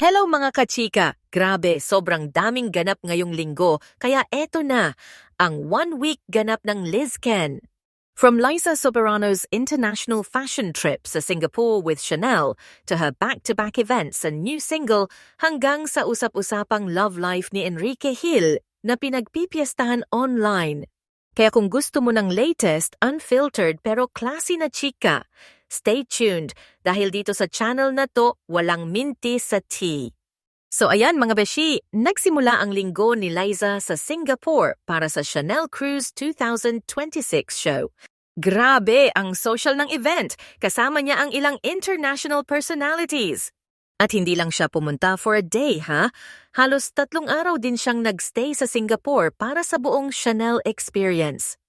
Hello mga kachika! Grabe, sobrang daming ganap ngayong linggo, kaya eto na, ang one-week ganap ng Liz Ken. From Liza Soberano's international fashion trip sa Singapore with Chanel to her back-to-back events and new single hanggang sa usap-usapang love life ni Enrique Hill na pinagpipiestahan online. Kaya kung gusto mo ng latest, unfiltered pero classy na chika, stay tuned dahil dito sa channel na to walang minti sa tea. So ayan mga beshi, nagsimula ang linggo ni Liza sa Singapore para sa Chanel Cruise 2026 show. Grabe ang social ng event, kasama niya ang ilang international personalities. At hindi lang siya pumunta for a day, ha? Halos tatlong araw din siyang nagstay sa Singapore para sa buong Chanel experience.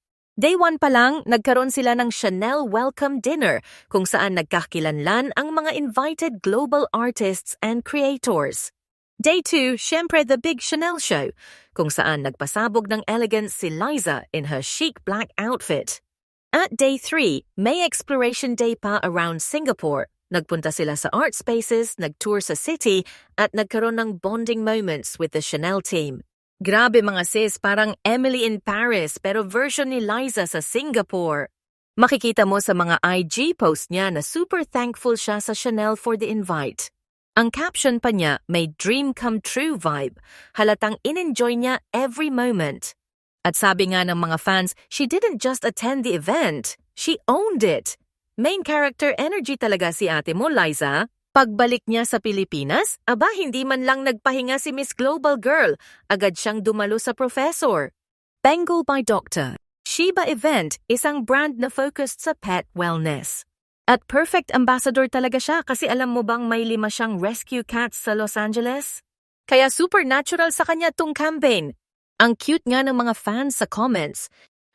Day 1 pa lang, nagkaroon sila ng Chanel Welcome Dinner kung saan nagkakilanlan ang mga invited global artists and creators. Day 2, syempre the Big Chanel Show, kung saan nagpasabog ng elegance si Liza in her chic black outfit. At Day 3, may exploration day pa around Singapore. Nagpunta sila sa art spaces, nagtour sa city, at nagkaroon ng bonding moments with the Chanel team. Grabe mga sis, parang Emily in Paris pero version ni Liza sa Singapore. Makikita mo sa mga IG post niya na super thankful siya sa Chanel for the invite. Ang caption pa niya may dream come true vibe. Halatang in-enjoy niya every moment. At sabi nga ng mga fans, she didn't just attend the event, she owned it. Main character energy talaga si ate mo, Liza. Pagbalik niya sa Pilipinas, aba hindi man lang nagpahinga si Miss Global Girl, agad siyang dumalo sa professor. Bengal by Doctor. Shiba Event, isang brand na focused sa pet wellness. At perfect ambassador talaga siya kasi alam mo bang may lima siyang rescue cats sa Los Angeles? Kaya supernatural sa kanya tung campaign. Ang cute nga ng mga fans sa comments.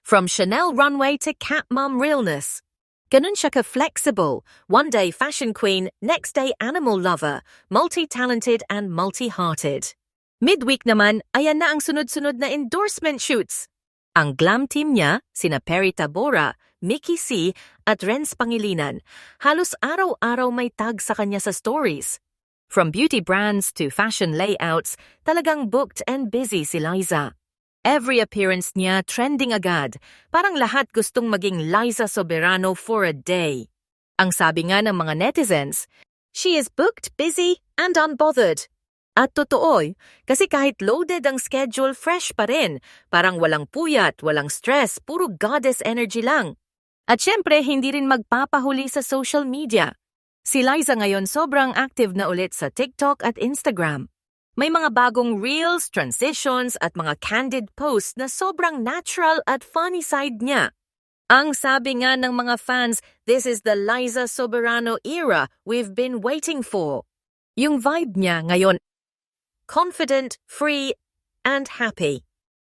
From Chanel runway to cat mom realness. Ganun siya ka-flexible. One day fashion queen, next day animal lover, multi-talented and multi-hearted. Midweek naman, ayan na ang sunod-sunod na endorsement shoots. Ang glam team niya, sina Perry Tabora, Mickey C, at Renz Pangilinan, halos araw-araw may tag sa kanya sa stories. From beauty brands to fashion layouts, talagang booked and busy si Liza. Every appearance niya trending agad, parang lahat gustong maging Liza Soberano for a day. Ang sabi nga ng mga netizens, she is booked, busy, and unbothered. At totoo, kasi kahit loaded ang schedule, fresh pa rin. Parang walang puyat, walang stress, puro goddess energy lang. At syempre, hindi rin magpapahuli sa social media. Si Liza ngayon sobrang active na ulit sa TikTok at Instagram. May mga bagong reels, transitions at mga candid posts na sobrang natural at funny side niya. Ang sabi nga ng mga fans, this is the Liza Soberano era we've been waiting for. Yung vibe niya ngayon, confident, free, and happy.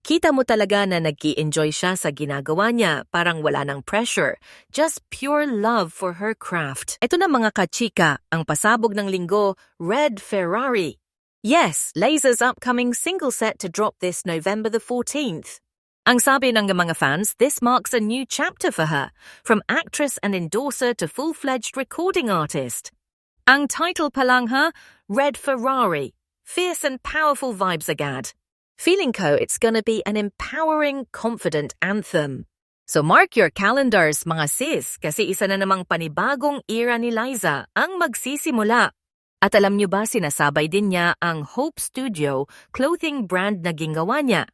Kita mo talaga na nag enjoy siya sa ginagawa niya, parang wala ng pressure, just pure love for her craft. Ito na mga kachika, ang pasabog ng linggo, Red Ferrari. Yes, Laser's upcoming single set to drop this November the 14th. Ang sabi ng mga fans, this marks a new chapter for her, from actress and endorser to full-fledged recording artist. Ang title pa lang ha, Red Ferrari. Fierce and powerful vibes agad. Feeling ko it's gonna be an empowering, confident anthem. So mark your calendars mga sis kasi isa na namang panibagong era ni Liza ang magsisimula. At alam niyo ba sinasabay din niya ang Hope Studio clothing brand na gingawa niya.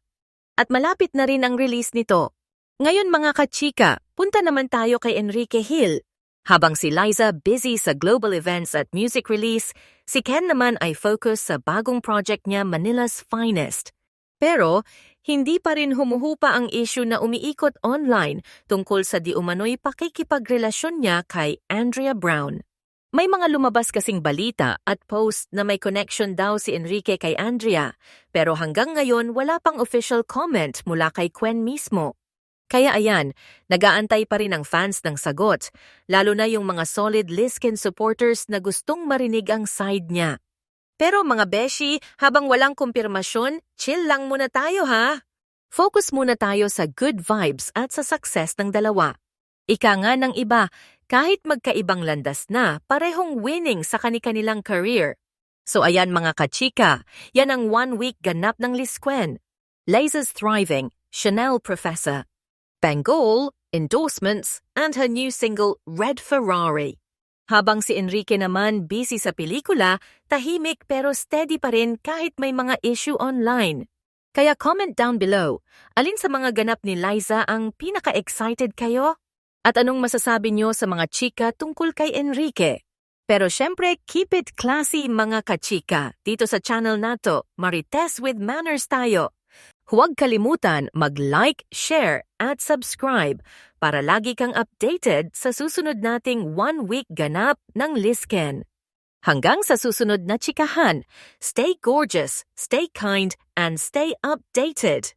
At malapit na rin ang release nito. Ngayon mga kachika, punta naman tayo kay Enrique Hill. Habang si Liza busy sa global events at music release, si Ken naman ay focus sa bagong project niya Manila's Finest. Pero, hindi pa rin humuhupa ang issue na umiikot online tungkol sa di umano'y pakikipagrelasyon niya kay Andrea Brown. May mga lumabas kasing balita at post na may connection daw si Enrique kay Andrea, pero hanggang ngayon wala pang official comment mula kay Quen mismo. Kaya ayan, nagaantay pa rin ang fans ng sagot, lalo na yung mga solid Liskin supporters na gustong marinig ang side niya. Pero mga beshi, habang walang kumpirmasyon, chill lang muna tayo ha. Focus muna tayo sa good vibes at sa success ng dalawa. Ika nga ng iba, kahit magkaibang landas na, parehong winning sa kanilang career. So ayan mga kachika, yan ang one-week ganap ng Lisquen. Liza's thriving, Chanel professor. Bengal, endorsements, and her new single Red Ferrari. Habang si Enrique naman busy sa pelikula, tahimik pero steady pa rin kahit may mga issue online. Kaya comment down below, alin sa mga ganap ni Liza ang pinaka-excited kayo? At anong masasabi nyo sa mga chika tungkol kay Enrique? Pero syempre, keep it classy mga kachika. Dito sa channel nato, Marites with Manners tayo. Huwag kalimutan mag-like, share, at subscribe para lagi kang updated sa susunod nating one-week ganap ng Lisken. Hanggang sa susunod na chikahan, stay gorgeous, stay kind, and stay updated.